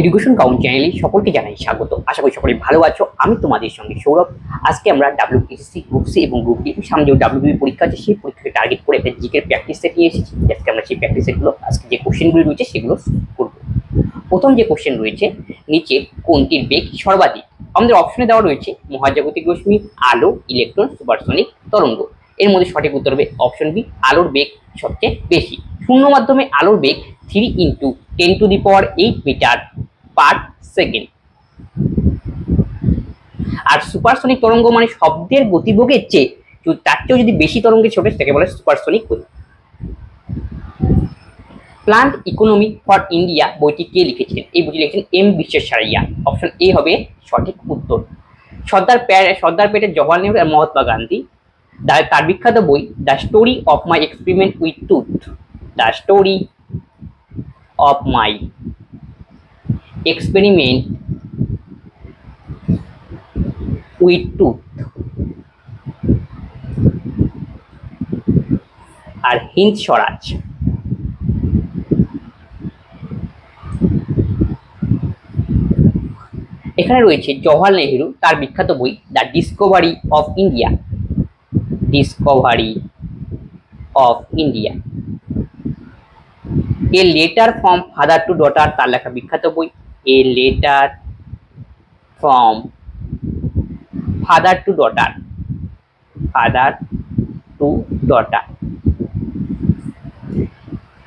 Education count চ্যানেলে সকলকে জানাই স্বাগত। আশা করি সকলে ভালো আছো। আমি তোমাদের সঙ্গে সৌরভ। আজকে আমরা ডাব্লিউপিএসসি গ্রুপ সি এবং গ্রুপ ডি সামনে যে ডাব্লিউবি পরীক্ষা আছে, সেই পরীক্ষাকে টার্গেট করে একটা জিকের প্র্যাকটিস সেট নিয়ে এসেছি। আজকে আমরা সেই প্র্যাকটিস সেটগুলো আজকে যে কোশ্চেনগুলি রয়েছে, সেগুলো করব। প্রথম যে কোশ্চেন রয়েছে, নিচে কোনটির বেগ সর্বাধিক? আমাদের অপশনে দেওয়া রয়েছে মহাজাগতিক রশ্মি, আলো ইলেকট্রন সুপারসনিক তরঙ্গ। এর মধ্যে সঠিক উত্তর হবে অপশন বি আলোর বেগ সবচেয়ে বেশি। শূন্য মাধ্যমে আলোর বেগ three into ten to the power eight metre per second R supersonic তরঙ্গ মানে শব্দের গতিবেগের চেয়ে তার চেয়েও যদি বেশি তরঙ্গে ছোটে, সেটাকে বলে সুপারসনিক গতি। প্লান্ট ইকোনমি ফর ইন্ডিয়া বইটি কে লিখেছিলেন? এই বইটি লিখেছেন এম বিশ্বেশ্বরাইয়া। অপশন এ হবে সঠিক উত্তর। সর্দার প্যার সর্দার পেটের জওয়াহরলাল নেহরু আর মহাত্মা গান্ধী। তার বিখ্যাত বই the story of my experiment with tooth the story of my experiment with tooth আর হিন্দ স্বরাজ এখানে রয়েছে জওয়াহরলাল নেহেরু তার বিখ্যাত বই the Discovery of India Discovery of India a letter from father to daughter তার লেখা বিখ্যাত বই। A letter from father to daughter father to daughter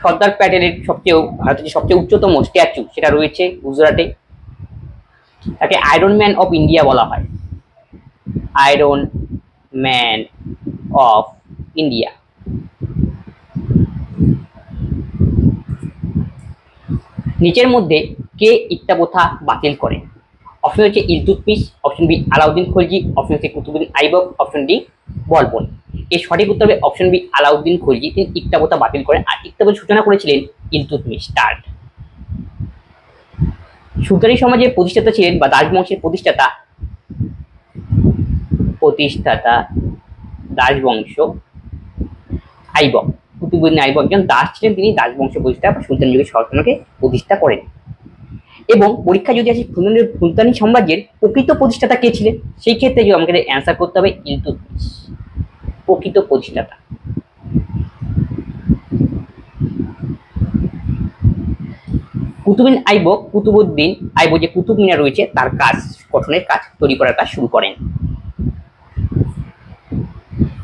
সর্দার প্যাটেলের সবচেয়ে ভারতের সবচেয়ে উচ্চতম স্ট্যাচু সেটা রয়েছে গুজরাটে। তাকে আয়রন ম্যান অফ ইন্ডিয়া বলা হয়। আয়রন ম্যান অফ ইন্ডিয়া নিচের মধ্যে কে ইত্যা বাতিল করে? অপশন হচ্ছে Iltutmish option B Alauddin Khalji option হচ্ছে কুতুবুদ্দিন আইবক অপশন ডি বলবন। এর সঠিক উত্তর হবে অপশন বি আলাউদ্দিন খলজি। তিনি প্রথা বাতিল করেন আর প্রথার সূচনা করেছিলেন ইলতুতমিশ স্টার্ট সুলতানি সমাজের প্রতিষ্ঠাতা ছিলেন বা দাসবংশের প্রতিষ্ঠাতা প্রতিষ্ঠাতা দাসবংশ, আইবক। কুতুবুদ্দিন আইবক একজন দাস ছিলেন, তিনি দাসবংশ প্রতিষ্ঠা বা সুলতানি যুগের শাসনকে প্রতিষ্ঠা করেন। এবং পরীক্ষা যদি আসে সুলতানি সাম্রাজ্যের প্রকৃত প্রতিষ্ঠাতা কে ছিলেন? সেই ক্ষেত্রে যদি আমাকে অ্যান্সার করতে হবে ইলতুতমিশ প্রকৃত প্রতিষ্ঠাতা। কুতুবিন আইবক, কুতুবুদ্দিন আইবক যে কুতুব মিনার রয়েছে, তার কাজ, গঠনের কাজ তৈরি করার কাজ শুরু করেন।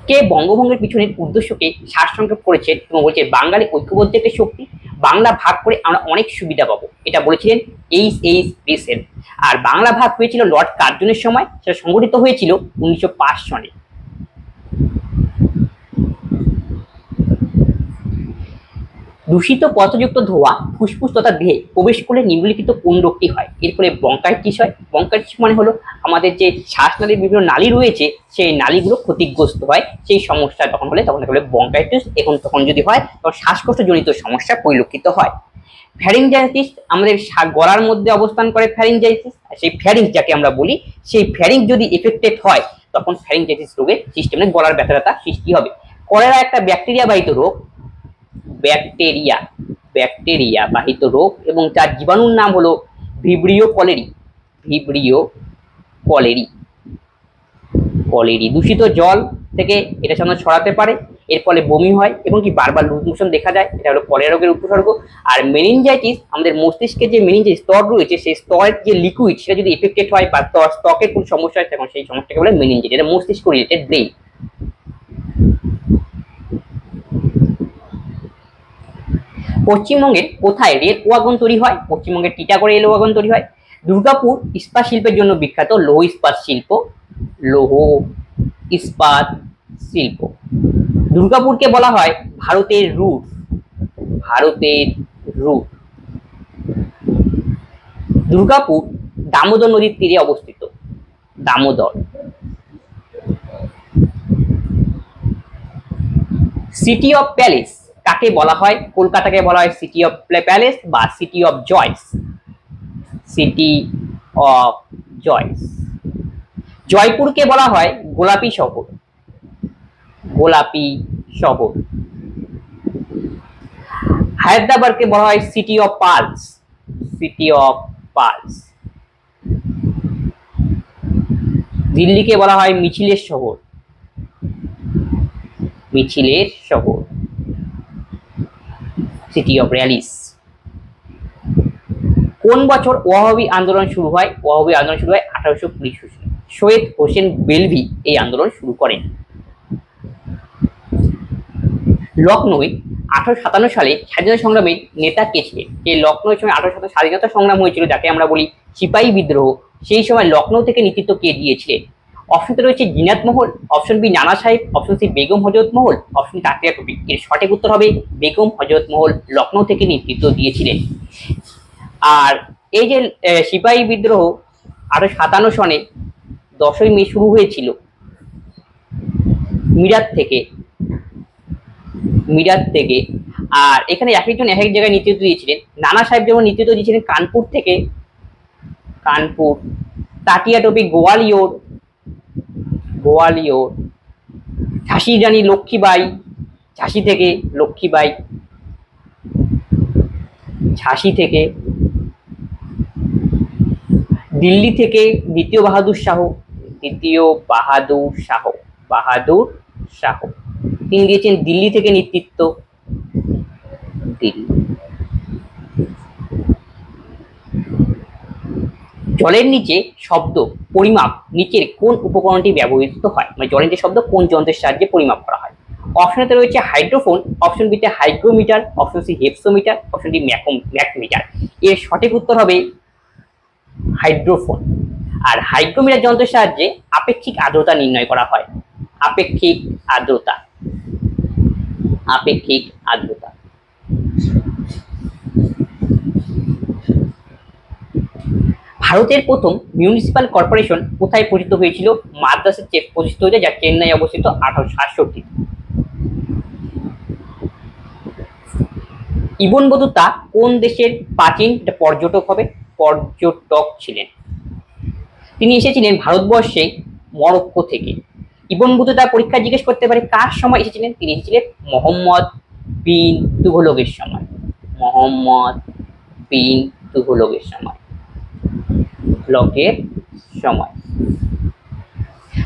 কে বঙ্গভঙ্গের পিছনের উদ্দেশ্যকে সারসংক্ষেপ করেছেন এবং বলছে, বাঙালি ঐক্যবদ্ধ একটা শক্তি, বাংলা ভাগ করে আমরা অনেক সুবিধা পাবো। এটা বলেছিলেন এইচ এইচ রিসেন আর বাংলা ভাগ হয়েছিল লর্ড কার্জনের সময়, সেটা সংগঠিত হয়েছিল উনিশশো পাঁচ সনে। দূষিত পথযুক্ত ধোঁয়া, ফুসফুস তথা দেহে প্রবেশ করলে নিম্নলিখিত কোন রোগটি হয়? এর ফলে বঙ্কাইটিস হয়। বঙ্কাইটিস মানে হলো আমাদের যে শ্বাসনালীর বিভিন্ন নালী রয়েছে, সেই নালীগুলো ক্ষতিগ্রস্ত হয়। সেই সমস্যা যখন হলে তখন বলে বঙ্কাইটিস এখন তখন যদি হয়, তখন শ্বাসকষ্টজনিত সমস্যা পরিলক্ষিত হয়। ফ্যারিঞ্জাইটিস আমাদের গলার মধ্যে অবস্থান করে ফ্যারিঞ্জাইটিস সেই ফ্যারিং যাকে আমরা বলি, সেই ফ্যারিং যদি এফেক্টেড হয়, তখন ফ্যারিঞ্জাইটিস রোগের সিস্টেমে গলার ব্যথা ব্যথা সৃষ্টি হবে। কলেরা একটা ব্যাকটেরিয়া বাহিত রোগ ব্যাকটেরিয়া ব্যাকটেরিয়া বাহিত রোগ এবং তার জীবাণুর নাম হলো vibrio cholerae vibrio cholerae cholerae দূষিত জল থেকে এটা সাধারণত ছড়াতে পারে, এর ফলে বমি হয় এবং কি বারবার লুজ মোশন দেখা যায়, এটা হলো কলেরা রোগের উপসর্গ। আর মেনিনজাইটিস আমাদের মস্তিষ্কের যে মেনিনজাইটিস স্তর রয়েছে, সেই স্তরের যে লিকুইড সেটা যদি এফেক্টেড হয় বা ত্বকের কোনো সমস্যা হয়, তখন সেই সমস্যাকে বলে মেনিনজাইটিস এটা মস্তিষ্ক রিলেটেড ব্রেন পশ্চিমবঙ্গের কোথায় রেল ওয়াগন তৈরি হয়? পশ্চিমবঙ্গের টিটাগড়ে রেল ওয়াগন তৈরি হয়। দুর্গাপুর ইস্পাত শিল্পের জন্য বিখ্যাত লৌহ ইস্পাত শিল্প, লৌহ ইস্পাত শিল্প। দুর্গাপুরকে বলা হয় ভারতের রুট। ভারতের রুট। দুর্গাপুর দামোদর নদীর তীরে অবস্থিত। দামোদর। সিটি অফ প্যালেস কাকে বলা হয়? কলকাতাকে বলা হয় সিটি অফ প্যালেস বা city of joys city of joys জয়পুরকে বলা হয় গোলাপি শহর। গোলাপি শহর। হায়দ্রাবাদকে বলা হয় city of pearls city of pearls দিল্লিকে বলা হয় মিছিলের শহর। মিছিলের শহর। সিটি অফ র্যালিস কোন বছর ওয়াহাবি আন্দোলন শুরু হয়? ওয়াহাবি আন্দোলন শুরু হয় আঠারোশো কুড়ি সৈয়দ হোসেন বেলভি এই আন্দোলন শুরু করেন। লখনৌয় আঠারোশো সাতান্ন সালে স্বাধীনতা সংগ্রামের নেতা কে ছিলেন? যে লখনৌর সময় আঠারোশো সাতান্ন স্বাধীনতা সংগ্রাম হয়েছিল, যাকে আমরা বলি সিপাহী বিদ্রোহ, সেই সময় লখনৌ থেকে নেতৃত্ব কে দিয়েছিলেন? অপশনতে রয়েছে জিনাত মহল অপশন বি নানা সাহেব অপশন সি বেগম হজরত মহল অপশন তাকিয়া টুপি। এর সঠিক উত্তর হবে বেগম হজরত মহল লখনৌ থেকে নেতৃত্ব দিয়েছিলেন। আর এই যে সিপাহী বিদ্রোহ আঠারোশো সাতান্ন সনে দশই মে শুরু হয়েছিল। মিরাট থেকে মিরাট থেকে, আর এখানে এক একজন এক এক জায়গায় নেতৃত্ব দিয়েছিলেন। নানা সাহেব যেমন নেতৃত্ব দিয়েছিলেন, কানপুর থেকে, কানপুর তাটিয়া টপি, গোয়ালিয়র গোয়ালিয়র। ঝাঁসি রানী লক্ষ্মীবাই ঝাঁসি থেকে লক্ষ্মীবাই ঝাঁসি থেকে দিল্লি থেকে দ্বিতীয় বাহাদুর শাহ, দ্বিতীয় বাহাদুর শাহ বাহাদুর শাহ। তিনি দিয়েছেন দিল্লি থেকে নেতৃত্ব। দিল্লি। জলের নিচে শব্দ পরিমাপ নিচের কোন উপকরণটি ব্যবহৃত হয়? মানে জলের নিচে শব্দ কোন যন্ত্রের সাহায্যে পরিমাপ করা হয়? অপশনেতে রয়েছে হাইড্রোফোন অপশন বিতে hygrometer option C hypsometer option D ম্যাকম machmeter এর সঠিক উত্তর হবে হাইড্রোফোন আর হাইগ্রোমিটার যন্ত্রের সাহায্যে আপেক্ষিক আর্দ্রতা নির্ণয় করা হয়। আপেক্ষিক আর্দ্রতা। আপেক্ষিক আর্দ্রতা। ভারতের প্রথম মিউনিসিপাল কর্পোরেশন কোথায় প্রচিত হয়েছিল? মাদ্রাসে চে- প্রতিষ্ঠিত হয়েছে, যা চেন্নাই অবস্থিত, আঠারোশো সাতষট্টি। ইবন বতুতা কোন দেশের প্রাচীন? পর্যটক হবে, পর্যটক ছিলেন। তিনি এসেছিলেন ভারতবর্ষে, মরক্কো থেকে। ইবন বতুতা পরীক্ষা জিজ্ঞেস করতে পারে, কার সময় এসেছিলেন? তিনি এসেছিলেন মোহাম্মদ বিন তুঘলকের সময়। মোহাম্মদ বিন তুঘলকের সময়। লকের সময়।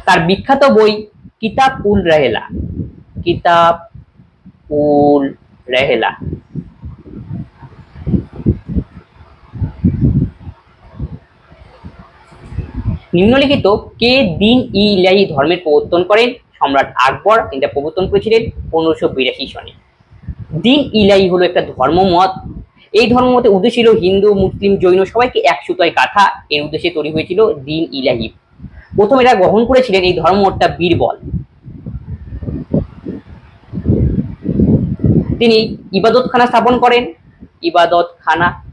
তার বিখ্যাত বই কিতাব উল রেহেলা। কিতাব উল রেহেলা। নিম্নলিখিত কে দিন ই ইলাহি ধর্মের প্রবর্তন করেন? সম্রাট আকবর, তিনি প্রবর্তন করেছিলেন পনেরোশো বিরাশি সনে। দিন ইলাহি হলো একটা ধর্মমত এই ধর্মমতে উদ্দেশ্য ছিল হিন্দু, মুসলিম, জৈন, সবাইকে এক সুতোয় গাথা এর উদ্দেশ্যে তৈরি হয়েছিল দিন ইলাহি। প্রথম এরা গ্রহণ করেছিলেন এই ধর্মমতটা বীরবল। তিনি ইবাদতখানা স্থাপন করেন, ইবাদতখানা,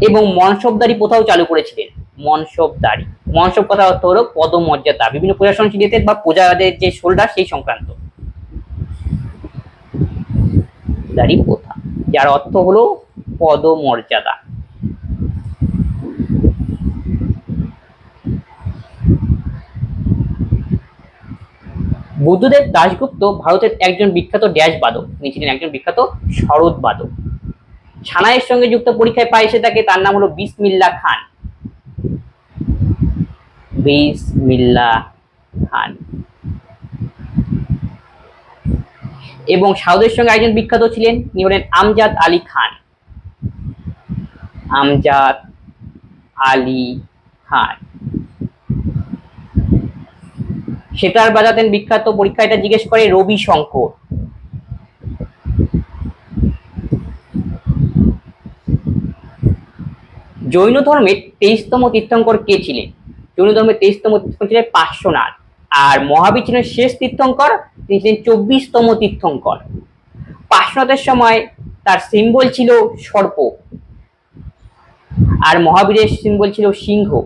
এবং মনসবদারি প্রথাও চালু করেছিলেন। মনসবদারি। মনসব কথা অর্থ হলো পদমর্যাদা। বিভিন্ন প্রশাসনশীলদের বা প্রজাদের যে শোল্ডার, সেই সংক্রান্ত। দাড়ি প্রথা। যার অর্থ হলো পদমর্যাদা। বুদ্ধদেব দাশগুপ্ত ভারতের একজন বিখ্যাত ড্যাশ বাদক। তিনি ছিলেন একজন বিখ্যাত শরৎ বাদক। সানাইয়ের সঙ্গে যুক্ত পরীক্ষায় পায় এসে থাকে তার নাম হলো বিসমিল্লা খান। বিসমিল্লা খান। এবং সাউদের সঙ্গে একজন বিখ্যাত ছিলেন, তিনি হলেন আমজাদ আলী খান। আমজাদ আলী খান। সেটার বাজাতেন বিখ্যাত পরীক্ষা এটা জিজ্ঞেস করে রবি শঙ্কর। জৈন ধর্মের তেইশতম তীর্থঙ্কর কে ছিলেন? জৈন ধর্মের তেইশতম তীর্থঙ্কর ছিলেন পার্শ্বনাথ। আর মহাবীর শেষ তীর্থঙ্কর তিনি ছিলেন চব্বিশতম তীর্থঙ্কর। পার্শ্বনাথের সময় তার সিম্বল ছিল সর্প। আর মহাবীরের সিম্বল ছিল সিংহ।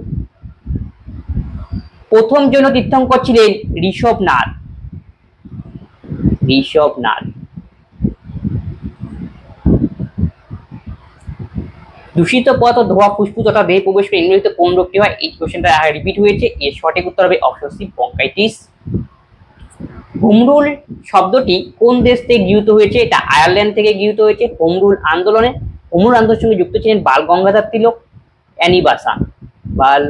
প্রথম জন্য তীর্থঙ্কর ছিলেন ঋষভনাথ। ঋষভনাথ। দূষিত পথ ও ধোয়া, ফুসফুস তথা দেহে প্রবেশ করে নিম্নলিখিত কোন রোগটি হয় এই কোশ্চেনটা রিপিট হয়েছে। এর সঠিক উত্তর হবে অপশন সি বঙ্কাইটিস হোমরুল শব্দটি কোন দেশ থেকে গৃহীত হয়েছে? এটা আয়ারল্যান্ড থেকে গৃহীত হয়েছে হোমরুল আন্দোলনে। অমর আন্দোলনের সঙ্গে যুক্ত ছিলেন বাল গঙ্গাধর তিলক, অ্যানি বাসান বাল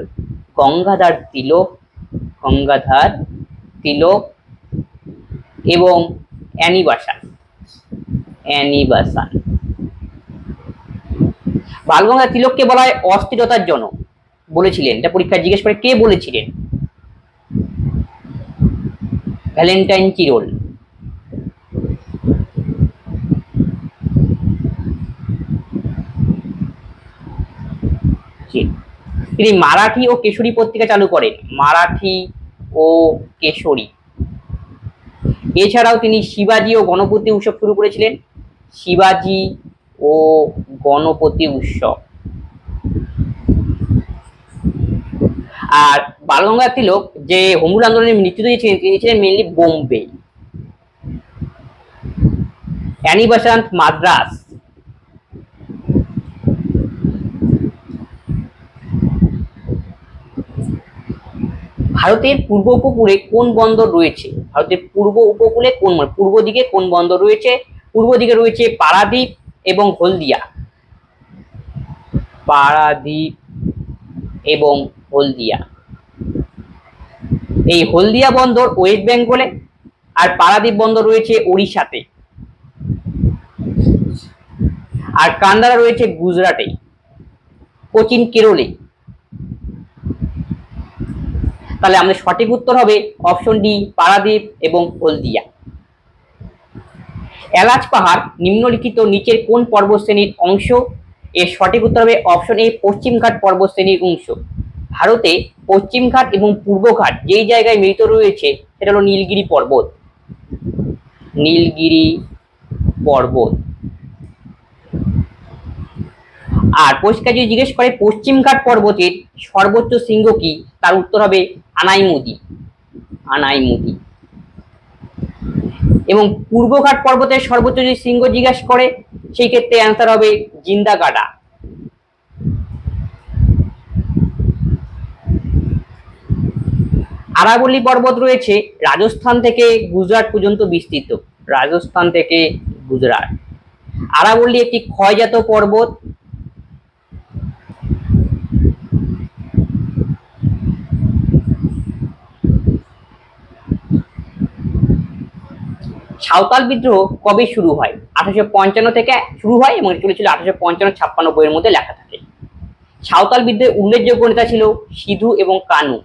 গঙ্গাধর তিলক গঙ্গাধর তিলক এবং Annie Besant Annie Besant Bal Gangadhar তিলককে বলা হয় অস্থিরতার জনক। বলেছিলেন। এটা পরীক্ষায় জিজ্ঞেস করে কে বলেছিলেন? ভ্যালেন্টাইন চিরোল তিনি মারাঠি ও কেশরী পত্রিকা চালু করেন। মারাঠি ও কেশরী। এছাড়াও তিনি শিবাজি ও গণপতি উৎসব শুরু করেছিলেন। শিবাজি ও গণপতি উৎসব। আর বালগঙ্গাধর তিলক যে হোমরুল আন্দোলনের নেতৃত্ব দিয়েছিলেন, তিনি ছিলেন মেনলি বোম্বে। অ্যানি মাদ্রাস। ভারতের পূর্ব উপকূলে কোন বন্দর রয়েছে? ভারতের পূর্ব উপকূলে কোন পূর্ব দিকে কোন বন্দর রয়েছে? পূর্ব দিকে রয়েছে পারাদ্বীপ এবং হলদিয়া। পারাদ্বীপ এবং হলদিয়া। এই হলদিয়া বন্দর ওয়েস্ট বেঙ্গলে আর পারাদ্বীপ বন্দর রয়েছে ওড়িশাতে। আর কান্দারা রয়েছে গুজরাটে। কোচিন কেরলে। তাহলে আমাদের সঠিক উত্তর হবে অপশন ডি পারাদ্বীপ এবং হলদিয়া। এলাচ পাহাড় নিম্নলিখিত নিচের কোন পর্বতশ্রেণীর অংশ? এর সঠিক উত্তর হবে অপশন এ পশ্চিমঘাট পর্বতশ্রেণীর অংশ। ভারতে পশ্চিমঘাট এবং পূর্বঘাট যেই জায়গায় মিলিত রয়েছে, সেটা হলো নীলগিরি পর্বত। নীলগিরি পর্বত। আর পরিষ্কার যদি জিজ্ঞেস করে পশ্চিমঘাট পর্বতের সর্বোচ্চ শৃঙ্গ কি? তার উত্তর হবে আনাইমুদি। আনাইমুদি। এবং পূর্বঘাট পর্বতের সর্বোচ্চ যদি শৃঙ্গ জিজ্ঞাসা করে, সেই ক্ষেত্রে অ্যান্সার হবে জিন্দাগাডা আরাবল্লী পর্বত রয়েছে রাজস্থান থেকে গুজরাট পর্যন্ত বিস্তৃত। রাজস্থান থেকে গুজরাট। আরাবল্লী একটি ক্ষয়জাত পর্বত। সাঁওতাল বিদ্রোহ কবে শুরু হয়? আঠারোশো পঞ্চান্ন থেকে শুরু হয় এবং চলেছিল আঠারোশো পঞ্চান্ন ছাপ্পান্ন বইয়ের মধ্যে লেখা থাকে। সাঁওতাল বিদ্রোহের উল্লেখযোগ্য নেতা ছিল সিধু এবং কানু।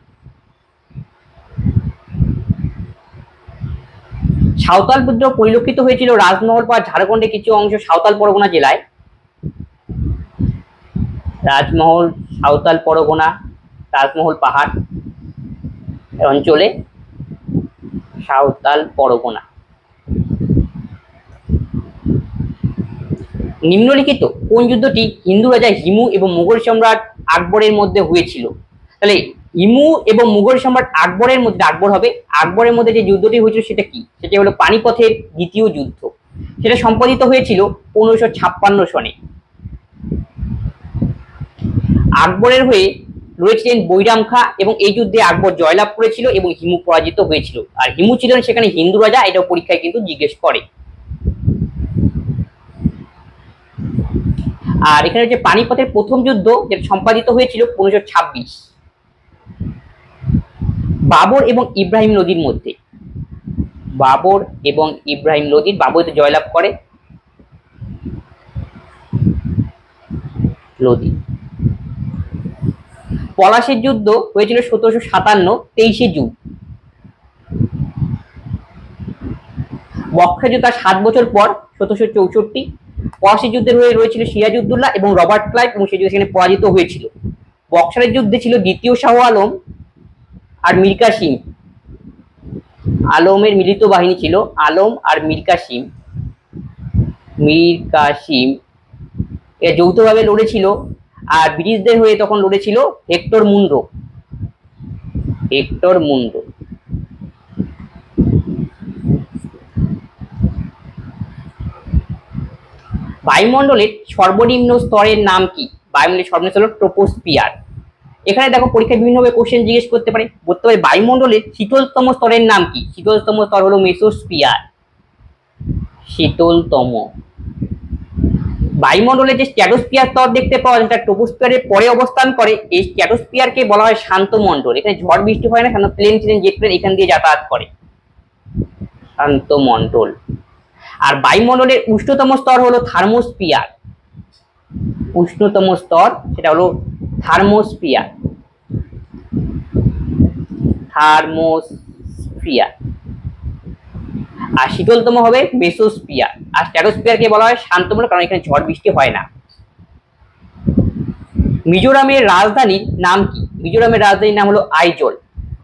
সাঁওতাল বিদ্রোহ পরিলক্ষিত হয়েছিল রাজমহল বা ঝাড়খণ্ডের কিছু অংশ সাঁওতাল পরগনা জেলায়। রাজমহল, সাঁওতাল পরগনা, রাজমহল পাহাড় অঞ্চলে সাঁওতাল পরগনা। নিম্নলিখিত কোন যুদ্ধটি হিন্দু রাজা হিমু এবং মুঘল সম্রাট আকবরের মধ্যে হয়েছিল? তাহলে হিমু এবং মুঘল সম্রাট আকবরের মধ্যে আকবর হবে। আকবরের মধ্যে যে যুদ্ধটি হয়েছিল সেটা কি? সেটা হলো পানিপথের দ্বিতীয় যুদ্ধ। সেটা সম্পাদিত হয়েছিল পনেরোশো ছাপ্পান্ন সনে। আকবরের হয়ে রয়েছিলেন বৈরাম খা এবং এই যুদ্ধে আকবর জয়লাভ করেছিল এবং হিমু পরাজিত হয়েছিল। আর হিমু ছিলেন সেখানে হিন্দু রাজা, এটাও পরীক্ষায় কিন্তু জিজ্ঞেস করে। আর এখানে যে পানিপথের প্রথম যুদ্ধ যেটা সম্পাদিত হয়েছিল পনেরোশো ছাব্বিশ। বাবর এবং ইব্রাহিম লোদির মধ্যে। বাবর এবং ইব্রাহিম লোদির বাবর জয়লাভ করে লোদি পলাশের যুদ্ধ হয়েছিল সতেরোশো সাতান্ন তেইশে জুন। বক্ষা যুদ্ধ তার সাত বছর পর সতেরোশো চৌষট্টি পলাশির যুদ্ধে হয়ে রয়েছিল সিরাজউদ্দৌলা এবং রবার্ট ক্লাইভ এবং যুদ্ধে সেখানে পরাজিত হয়েছিল। বক্সারের যুদ্ধে ছিল দ্বিতীয় শাহ আলম আর মির্কা কাসিম আলমের মিলিত বাহিনী ছিল আলম আর মীর কাসিম মীর কাসিম এ যৌথভাবে লড়েছিল আর ব্রিটিশদের হয়ে তখন লড়েছিল হেক্টর মুন্ডো হেক্টর মুন্ডো বায়ুমণ্ডলের সর্বনিম্ন স্তরের নাম কি? বায়ুমণ্ডলের সর্বনিম্ন স্তর হলো ট্রোপোস্ফিয়ার। এখানে দেখো পরীক্ষায় বিভিন্নভাবে কোশ্চেন জিজ্ঞেস করতে পারে। বলতে পারে বায়ুমণ্ডলের শীতলতম স্তরের নাম কি? শীতলতম স্তর হলো মেসোস্ফিয়ার। শীতলতম। বায়ুমণ্ডলে যে স্ট্যাটোস্পিয়ার স্তর দেখতে পাওয়া যায়, সেটা ট্রোপোস্ফিয়ারের পরে অবস্থান করে। এই স্ট্যাটোস্পিয়ারকে বলা হয় শান্ত মণ্ডল এখানে ঝড় বৃষ্টি হয় না, কেন? প্লেন ট্রেন, জেট প্লেন এখান দিয়ে যাতায়াত করে। শান্ত মণ্ডল আর বায়ুমণ্ডলের উষ্ণতম স্তর হলো থার্মোস্পিয়ার উষ্ণতম স্তর সেটা হলো থার্মোস্পিয়ার থার্মোস্ফিয়ার। আর শীতলতম হবে মেসোস্পিয়ার আর স্ট্যাটোস্পিয়ারকে বলা হয় শান্তমূলক, কারণ এখানে ঝড় বৃষ্টি হয় না। মিজোরামের রাজধানীর নাম কি? মিজোরামের রাজধানীর নাম হলো আইজল।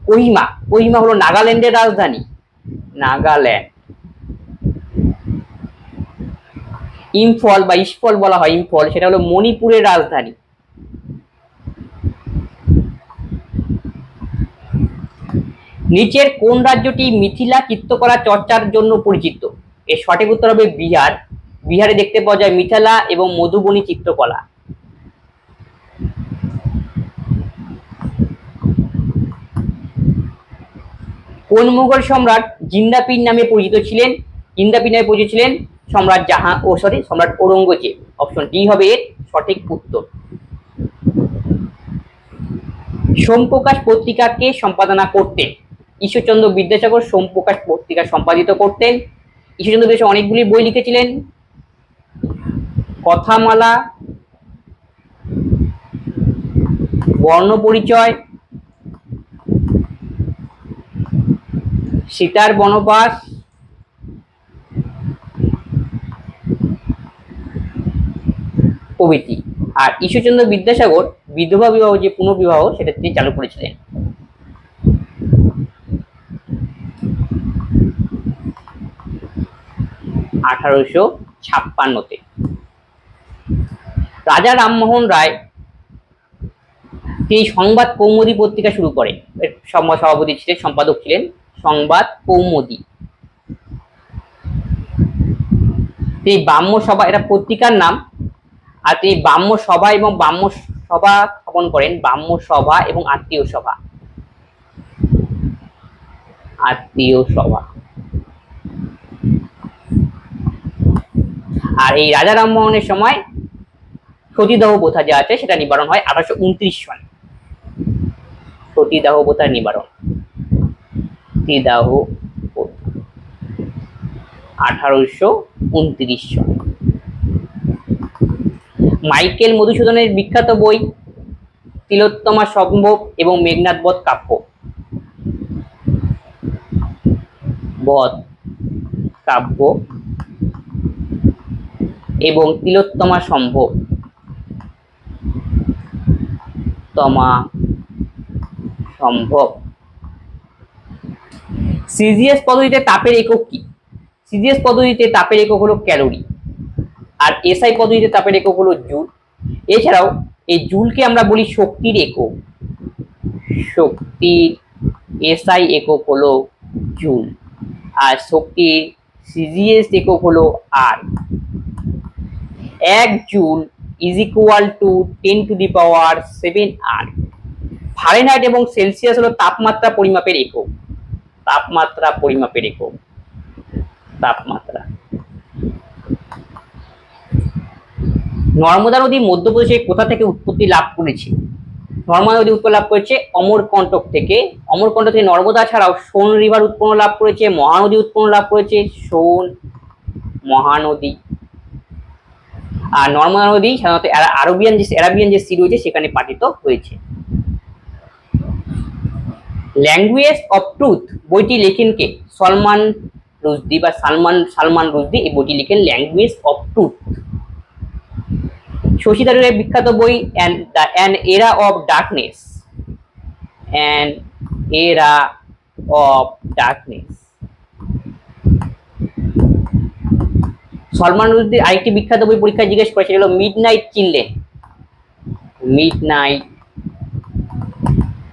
কোহিমা কোহিমা হলো নাগাল্যান্ডের রাজধানী। নাগাল্যান্ড। ইম্ফল বা ইস্ফল বলা হয় ইম্ফল, সেটা হলো মণিপুরের রাজধানী। নিচের কোন রাজ্যটি মিথিলা চিত্রকলা চর্চার জন্য পরিচিত? এর সঠিক উত্তর হবে বিহার। বিহারে দেখতে পাওয়া যায় মিথিলা এবং মধুবনী চিত্রকলা কোন মুঘল সম্রাট জিন্দাপির নামে পরিচিত ছিলেন? জিন্দাপির নামে পরিচিত ছিলেন সম্রাট জাহাং ও সরি সম্রাট ঔরঙ্গজেব। অপশন ডি হবে এর সঠিক উত্তর। সোমপ্রকাশ পত্রিকাকে সম্পাদনা করতেন। ঈশ্বরচন্দ্র বিদ্যাসাগর সোমপ্রকাশ পত্রিকা সম্পাদিত করতেন। ঈশ্বরচন্দ্র বিদ্যাসাগর অনেকগুলি বই লিখেছিলেন। কথামালা বর্ণ পরিচয় সীতার বনবাস প্রভৃতি। আর ঈশ্বরচন্দ্র বিদ্যাসাগর বিধবা বিবাহ যে পুনর্বিবাহ, সেটা তিনি চালু করেছিলেন। আঠারোশো ছাপ্পান্নতে। রাজা রামমোহন রায় তিনি সংবাদ কৌমুদী পত্রিকা শুরু করেন। সভাপতি ছিলেন, সম্পাদক ছিলেন সংবাদ কৌমুদী। তিনি ব্রাহ্ম সভা এটা পত্রিকার নাম আর তিনি ব্রাহ্ম সভা এবং ব্রাহ্ম সভা স্থাপন করেন, ব্রাহ্ম সভা এবং আত্মীয় সভা। আত্মীয় সভা। আর এই রাজা রামমোহনের সময় সতীদাহ প্রথা যা আছে, সেটা নিবারণ হয় আঠারোশো উনত্রিশ সনে। সতীদাহ প্রথার নিবারণ। সতীদাহ আঠারোশো উনত্রিশ সনে। মাইকেল মধুসূদনের বিখ্যাত বই তিলোত্তমা সম্ভব এবং মেঘনাথ বধ কাব্য। বধ, কাব্য এবং তিলোত্তমা সম্ভব তমা সম্ভব সিজিএস পদ্ধতিতে তাপের একক কি? সিজিএস পদ্ধতিতে তাপের একক হলো ক্যালোরি। আর এসআই পদ্ধতিতে তাপের একক হলো জুল। এছাড়াও এই জুলকে আমরা বলি শক্তির একক। শক্তির এসআই একক হলো জুল। আর শক্তির সিজিএস একক হলো আর এক joule is equal to ten to the power seven R Fahrenheit এবং সেলসিয়াস হলো তাপমাত্রা পরিমাপের একক। তাপমাত্রা পরিমাপের একক। তাপমাত্রা। নর্মদা নদী মধ্যপ্রদেশের কোথা থেকে উৎপত্তি লাভ করেছে? নর্মদা নদী উৎপত্তি লাভ করেছে অমরকণ্টক থেকে। অমরকণ্টক থেকে নর্মদা ছাড়াও সোন রিভার উৎপন্ন লাভ করেছে, মহানদী উৎপন্ন লাভ করেছে, সোন মহানদী। আর নর্মদা নদী সাধারণত আরবিয়ান যে, অ্যারাবিয়ান যে সি রয়েছে সেখানে পাঠিত হয়েছে। ল্যাঙ্গুয়েজ অফ ট্রুথ বইটি লেখেন কে? সলমান রুজদি বা সালমান সালমান রুজদি এই বইটি লিখেন ল্যাঙ্গুয়েজ অফ ট্রুথ শশী থারুরের বিখ্যাত বই an era of darkness an era of darkness Salman রুশদির আরেকটি বিখ্যাত বই পরীক্ষায় জিজ্ঞেস করে সেটা হলো midnight children midnight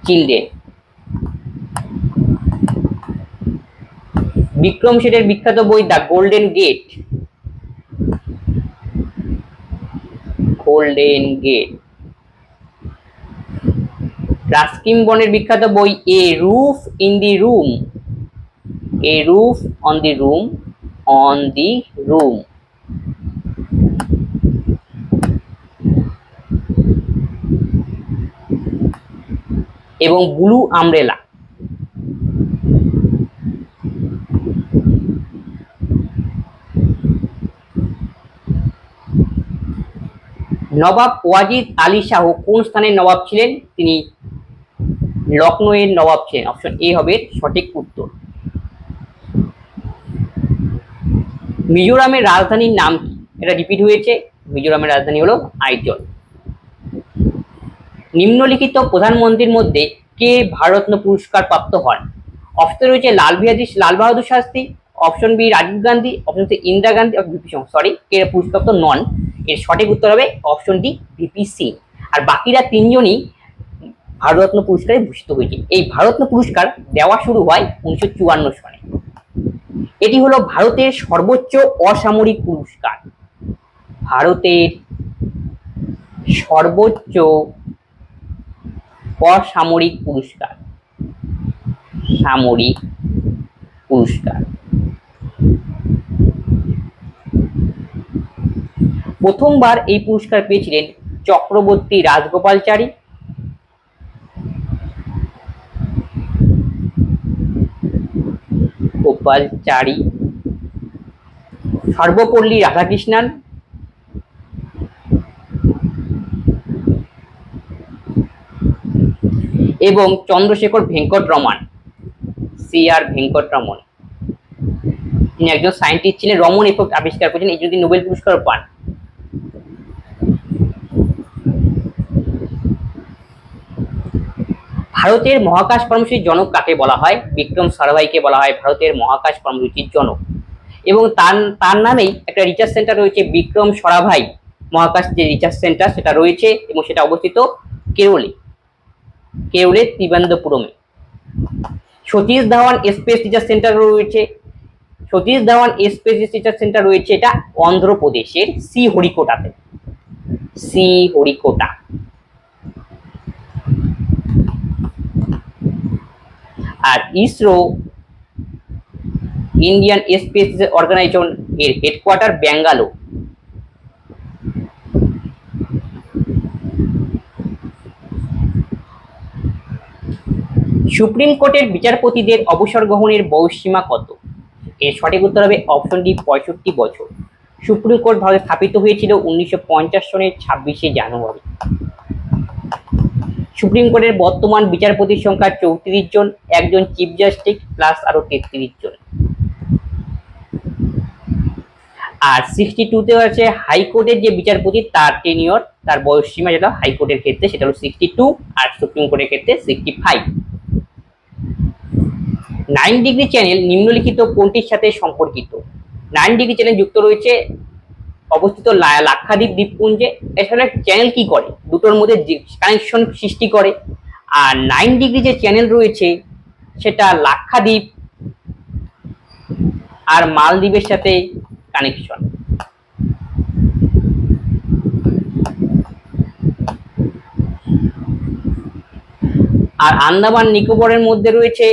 children Vikram শেঠের বিখ্যাত বই the golden gate golden gate Ruskin বনের বিখ্যাত বই a roof in the room a roof on the room on the room এবং ব্লু আমব্রেলা নবাব ওয়াজিদ আলী শাহ কোন স্থানের নবাব ছিলেন? তিনি লখনৌ এর নবাব ছিলেন। অপশন এ হবে সঠিক উত্তর। মিজোরামের রাজধানীর নাম কি? এটা রিপিট হয়েছে। মিজোরামের রাজধানী হলো আইজল। নিম্নলিখিত প্রধানমন্ত্রীর মধ্যে কে ভারতরত্ন পুরস্কার প্রাপ্ত হন? অপশন রয়েছে Lal Bihari, Lal Bahadur Shastri. Option B Rajiv Gandhi. Option C Indira Gandhi. Singh sorry কে পুরস্কারপ্রাপ্ত নন? এর সঠিক উত্তর হবে অপশন ডি ভিপি সিং আর বাকিরা তিনজনই ভারতরত্ন পুরস্কারে ভূষিত হয়েছে। এই ভারতরত্ন পুরস্কার দেওয়া শুরু হয় উনিশশো চুয়ান্ন সালে এটি হলো ভারতের সর্বোচ্চ অসামরিক পুরস্কার। ভারতের সর্বোচ্চ অসামরিক পুরস্কার। সামরিক পুরস্কার। প্রথমবার এই পুরস্কার পেয়েছিলেন চক্রবর্তী রাজগোপালচারী। গোপালচারী। সর্বপল্লী রাধাকৃষ্ণন। এবং Chandrasekhar Venkata Venkataraman. C R Venkataraman. তিনি একজন সায়েন্টিস্ট ছিলেন, রমন এফেক্ট আবিষ্কার করেছেন, এই যদি নোবেল পুরস্কার পান। ভারতের মহাকাশ কর্মসূচির জনক কাকে বলা হয়? বিক্রম সারাভাইকে বলা হয় ভারতের মহাকাশ কর্মসূচির জনক। এবং তার তার নামেই একটা রিসার্চ সেন্টার রয়েছে বিক্রম সরাভাই। মহাকাশ যে রিসার্চ সেন্টার সেটা রয়েছে এবং সেটা অবস্থিত কেরলে কেরলের ত্রিবেন্দ্রপুরমে Satish Dhawan space research centre রয়েছে। Satish Dhawan space research centre রয়েছে এটা অন্ধ্রপ্রদেশের সি হরিকোটাতে সি হরিকোটা আর ইসরো ইন্ডিয়ান স্পেস অর্গানাইজেশন এর হেডকোয়ার্টার ব্যাঙ্গালোর সুপ্রিম কোর্টের বিচারপতিদের অবসর গ্রহণের বয়সসীমা কত? এর সঠিক উত্তর হবে অপশন ডি পঁয়ষট্টি বছর। সুপ্রিম কোর্ট ভারতে স্থাপিত হয়েছিল উনিশশো পঞ্চাশ সনের ছাব্বিশে জানুয়ারি। সুপ্রিম কোর্টের বর্তমান বিচারপতির সংখ্যা চৌত্রিশ জন, একজন চিফ জাস্টিস প্লাস আরও তেত্রিশ জন। আর সিক্সটি টুতে আছে হাইকোর্টের যে বিচারপতি, তার টেনিয়র তার বয়স সীমা যেটা, হাইকোর্টের ক্ষেত্রে সেটা হলো সিক্সটি টু আর সুপ্রিম কোর্টের ক্ষেত্রে sixty five nine degree channel নিম্নলিখিত কোনটির সাথে সম্পর্কিত? নাইন ডিগ্রি চ্যানেল যুক্ত রয়েছে অবস্থিত লাক্ষাদ্বীপ দ্বীপপুঞ্জে এছাড়া চ্যানেল কি করে? দুটোর মধ্যে কানেকশন সৃষ্টি করে। আর নাইন ডিগ্রি যে চ্যানেল রয়েছে, সেটা লাক্ষাদ্বীপ আর মালদ্বীপের সাথে কানেকশন আর আন্দামান নিকোবরের মধ্যে রয়েছে,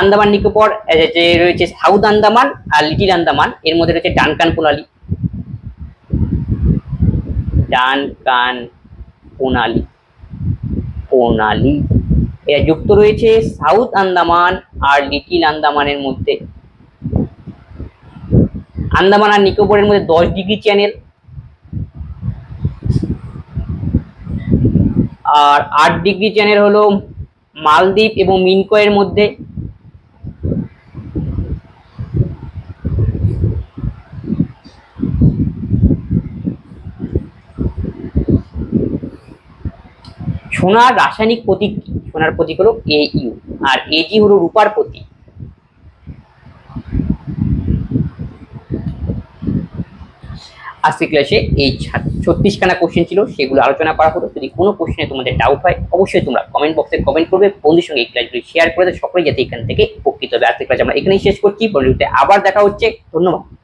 আন্দামান নিকোবর রয়েছে সাউথ আন্দামান আর লিটিল আন্দামান। এর মধ্যে রয়েছে ডানকান প্রণালী ডানকান প্রণালী প্রণালী। এরা যুক্ত রয়েছে সাউথ আন্দামান আর লিটিল আন্দামানের মধ্যে। আন্দামান আর নিকোবরের মধ্যে দশ ডিগ্রি চ্যানেল। আর আট ডিগ্রি চ্যানেল হলো মালদ্বীপ এবং মিনকয়ের মধ্যে। সোনার রাসায়নিক প্রতীক? সোনার প্রতীক হলো এ ইউ আর এজি হলো রূপার প্রতীক। আজকে ক্লাসে এই ছত্রিশখানা কোশ্চেন ছিল, সেগুলো আলোচনা করা হলো। যদি কোনো কোশ্চেনে তোমাদের ডাউট হয়, অবশ্যই তোমরা কমেন্ট বক্সে কমেন্ট করবে। বন্ধুর সঙ্গে এই ক্লাসগুলি শেয়ার করে দেবে সকলে যাতে এখান থেকে উপকৃত হবে। আজকে ক্লাস আমরা এখানেই শেষ করছি। পরবর্তীতে আবার দেখা হচ্ছে। ধন্যবাদ।